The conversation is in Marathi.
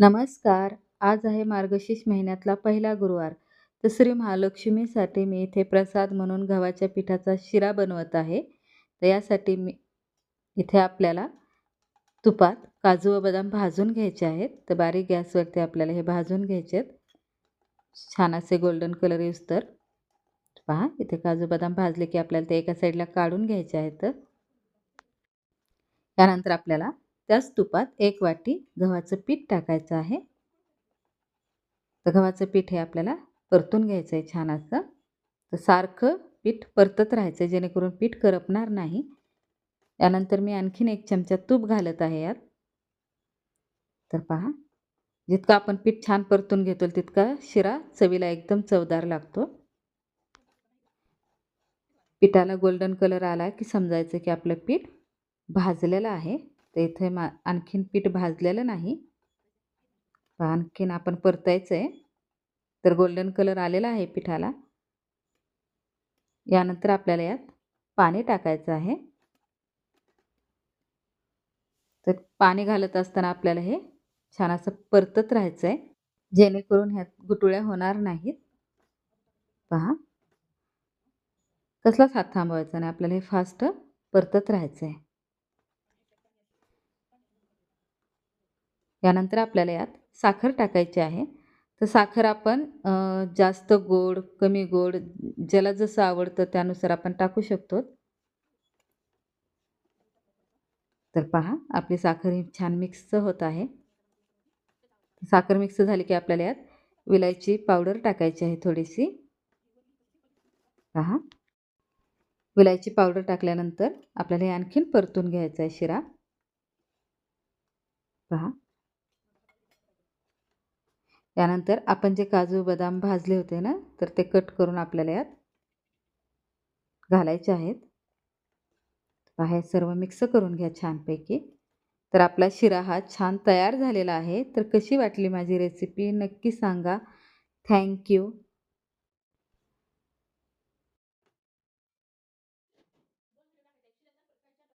नमस्कार. आज आहे मार्गशीर्ष महिन्यातला पहिला गुरुवार. तर श्री महालक्ष्मीसाठी मी इथे प्रसाद म्हणून गव्हाच्या पिठाचा शिरा बनवत आहे. तर यासाठी मी इथे आपल्याला तुपात काजू व बदाम भाजून घ्यायचे आहेत. तर बारीक गॅसवरती आपल्याला हे भाजून घ्यायचे आहेत. छान असे गोल्डन कलर येऊस तर. पहा इथे काजू बदाम भाजले की आपल्याला ते एका साईडला काढून घ्यायचे आहेत. त्यानंतर आपल्याला त्याच तुपात एक वाटी गव्हाचं पीठ टाकायचं आहे. तर गव्हाचं पीठ हे आपल्याला परतून घ्यायचं आहे छान असं तर सारखं पीठ परतत राहायचं आहे जेणेकरून पीठ करपणार नाही. त्यानंतर मी आणखीन एक चमचा तूप घालत आहे यात. तर पहा जितकं आपण पीठ छान परतून घेतो तितका शिरा चवीला एकदम चवदार लागतो. पिठाला गोल्डन कलर आला की समजायचं की आपलं पीठ भाजलेलं आहे. तर इथे मा आणखीन पीठ भाजलेलं नाही. आणखीन आपण परतायचं आहे तर गोल्डन कलर आलेला आहे पिठाला. यानंतर आपल्याला यात पाणी टाकायचं आहे. तर पाणी घालत असताना आपल्याला हे छान असं परतत राहायचं आहे जेणेकरून ह्यात गुटुळ्या होणार नाहीत. पहा. कसलाच हात थांबवायचा नाही. आपल्याला हे फास्ट परतत राहायचं आहे यानंतर आपल्याला यात साखर टाकायची आहे. तर साखर आपण जास्त गोड कमी गोड ज्याला जसं आवडतं त्यानुसार आपण टाकू शकतो. तर पहा आपली साखर ही छान मिक्स होत आहे. साखर मिक्स झाली की आपल्याला यात विलायची पावडर टाकायची आहे थोडीशी. पहा. विलायची पावडर टाकल्यानंतर आपल्याला हे आणखीन परतून घ्यायचा आहे शिरा. पहा. त्यानंतर आपण जे काजू बदाम भाजले होते ना तर ते कट करून आपल्याला यात घालायचे आहेत. बाहेर सर्व मिक्स करून घ्या छानपैकी. तर आपला शिरा हा छान तयार झालेला आहे. तर कशी वाटली माझी रेसिपी नक्की सांगा. थँक्यू